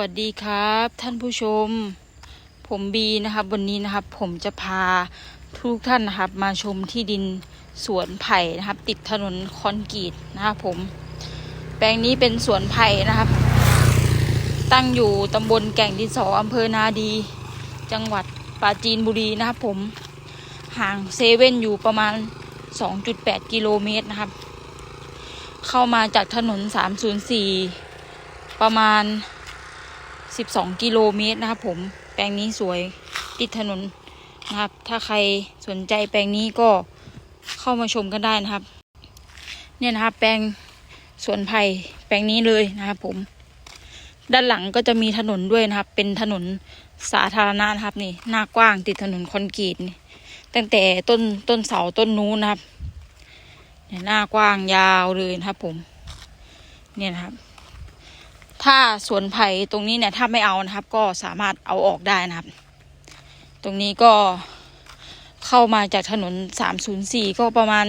วัสดีครับ ท่านผู้ชม ผมบีนะครับ วันนี้นะครับ ผมจะพาทุกท่านนะครับ มาชมที่ดินสวนไผ่นะครับ ติดถนนคอนกรีตนะครับผม แปลงนี้เป็นสวนไผ่นะครับ ตั้งอยู่ตำบลแก่งดินสออำเภอนาดี จังหวัดปราจีนบุรีนะครับผม ห่างเซเว่นอยู่ประมาณ 2.8 กิโลเมตรนะครับ เข้ามาจากถนน 304 ประมาณ 12 กิโลเมตรนะครับผมแปลงนี้สวยติดถนนนะครับ ถ้าใครสนใจแปลงนี้ก็เข้ามาชมกันได้นะครับ เนี่ยนะครับ แปลงสวนไผ่แปลงนี้เลยนะครับผม ด้านหลังก็จะมีถนนด้วยนะครับ เป็นถนนสาธารณะนะครับนี่หน้ากว้างติดถนนคอนกรีตตั้งแต่ต้นต้นเสาต้นนู้นนะครับเนี่ยหน้ากว้างยาวเลยนะครับผม เนี่ยนะครับ ถ้าสวนไผ่ตรงนี้เนี่ยถ้าไม่เอานะครับ ก็สามารถเอาออกได้นะครับ ตรงนี้ก็เข้ามาจากถนน 304 ก็ประมาณ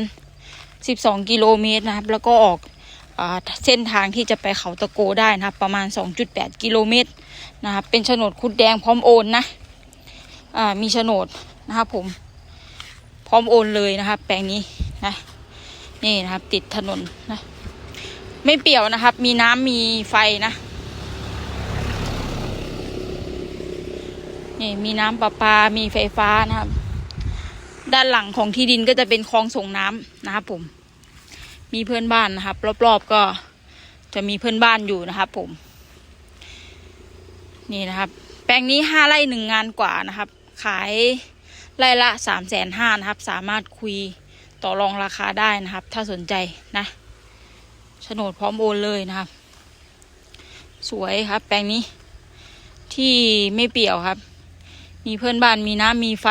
12 กิโลเมตรนะครับ แล้วก็ออกอเส้นทางที่จะไปเขาตะโกได้นะครับ ประมาณ 2.8 กิโลเมตรนะครับเป็นโฉนดคุดแดงพร้อมโอนนะมีโฉนดนะครับผมพร้อมโอนเลยนะครับ แปลงนี้นะนี่นะครับติดถนนนะไม่เปี่ยวนะครับ มีน้ำมีไฟนะ นี่มีน้ำประปา มีไฟฟ้านะครับ ด้านหลังของที่ดินก็จะเป็นคลองส่งน้ำนะครับผม มีเพื่อนบ้านนะครับ รอบๆก็จะมีเพื่อนบ้านอยู่นะครับผม นี่นะครับ แปลงนี้ห้าไร่หนึ่งงานกว่านะครับ ขายไร่ละสามแสนห้านะครับ สามารถคุยต่อรองราคาได้นะครับ ถ้าสนใจนะโฉนดพร้อมโอนเลยนะครับ สวยครับ แปลงนี้ที่ไม่เปี่ยวครับ มีเพื่อนบ้านมีน้ำมีไฟ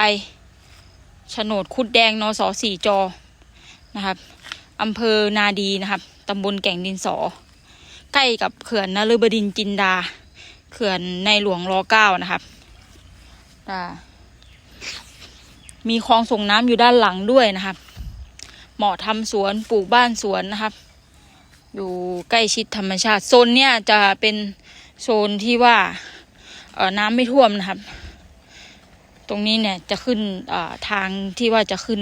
โฉนดคุดแดงนสสี่จอนะครับอำเภอนาดีนะครับตำบลแก่งดินสอ ใกล้กับเขื่อนนฤบดินจินดา เขื่อนในหลวงรอเก้านะครับมีคลองส่งน้ำอยู่ด้านหลังด้วยนะครับ เหมาะทำสวนปลูกบ้านสวนนะครับ อยู่ใกล้ชิดธรรมชาติโซนเนี้ยจะเป็นโซนที่ว่าน้ำไม่ท่วมนะครับ ตรงนี้เนี่ยจะขึ้นทางที่ว่าจะขึ้น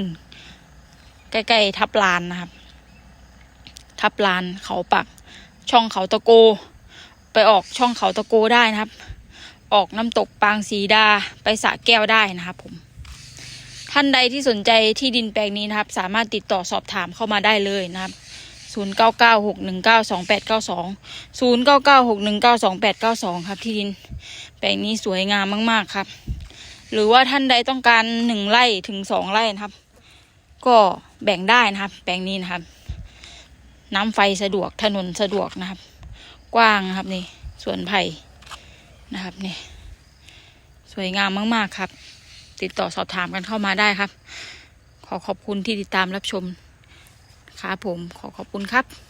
ใกล้ๆทับลานนะครับ ทับลานเขาปัก ช่องเขาตะโก ไปออกช่องเขาตะโกได้นะครับ ออกน้ำตกปางสีดาไปสะแก้วได้นะครับผม ท่านใดที่สนใจที่ดินแปลงนี้นะครับ สามารถติดต่อสอบถามเข้ามาได้เลยนะครับศูนย์เก้าเก้าหกหนึ่งเก้าสองแปดเก้าสองศูนย์เก้าเก้าหกหนึ่งเก้าสองแปดเก้าสองครับที่ดิน แปลงนี้สวยงามมาก ๆ ครับ หรือว่าท่านใดต้องการหนึ่งไร่ถึงสองไร่นะครับ ก็แบ่งได้นะครับแปลงนี้นะครับ น้ำไฟสะดวกถนนสะดวกนะครับ กว้างนะครับนี่สวนไผ่นะครับนี่สวยงามมาก ๆ ครับ ติดต่อสอบถามกันเข้ามาได้ครับ ขอขอบคุณที่ติดตามรับชมครับผมขอขอบคุณครับ